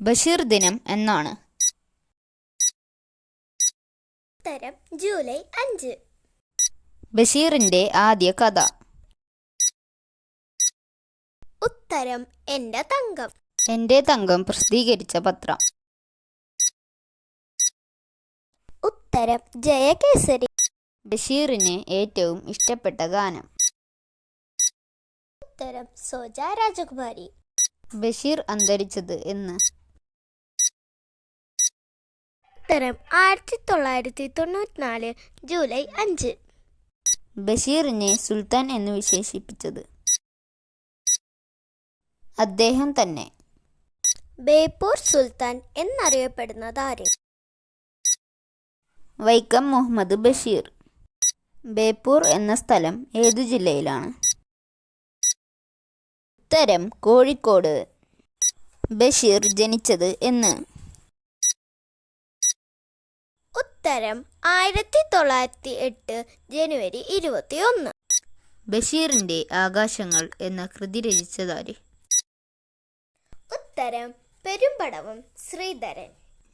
ബഷീർ ദിനം എന്നാണ്. ഉത്തരം ജൂലൈ അഞ്ച്. ബഷീറിന്റെ ആദ്യ കഥ. ഉത്തരം എന്റെ തങ്കം. എന്റെ തങ്കം പ്രസിദ്ധീകരിച്ച പത്രം. ഉത്തരം ജയകേസരി. ബഷീറിന് ഏറ്റവും ഇഷ്ടപ്പെട്ട ഗാനം. ഉത്തരം സോജ രാജകുമാരി. ബഷീർ അന്തരിച്ചത് എന്ന്. ഉത്തരം ആയിരത്തി തൊള്ളായിരത്തി തൊണ്ണൂറ്റിനാല് ജൂലൈ അഞ്ച്. ബഷീറിനെ സുൽത്താൻ എന്ന് വിശേഷിപ്പിച്ചത്. അദ്ദേഹം തന്നെ. ബേപ്പൂർ സുൽത്താൻ എന്നറിയപ്പെടുന്നത് ആര് വൈക്കം മുഹമ്മദ് ബഷീർ. ബേപ്പൂർ എന്ന സ്ഥലം ഏതു ജില്ലയിലാണ്? ഉത്തരം കോഴിക്കോട്. ബഷീർ ജനിച്ചത് എന്ന്. ഉത്തരം ആയിരത്തി തൊള്ളായിരത്തി എട്ട് ജനുവരി ഇരുപത്തി ഒന്ന് ബഷീറിന്റെ ആകാശങ്ങൾ എന്ന കൃതി രചിച്ചതാര്? ഉത്തരം പെരുമ്പടവം ശ്രീധരൻ.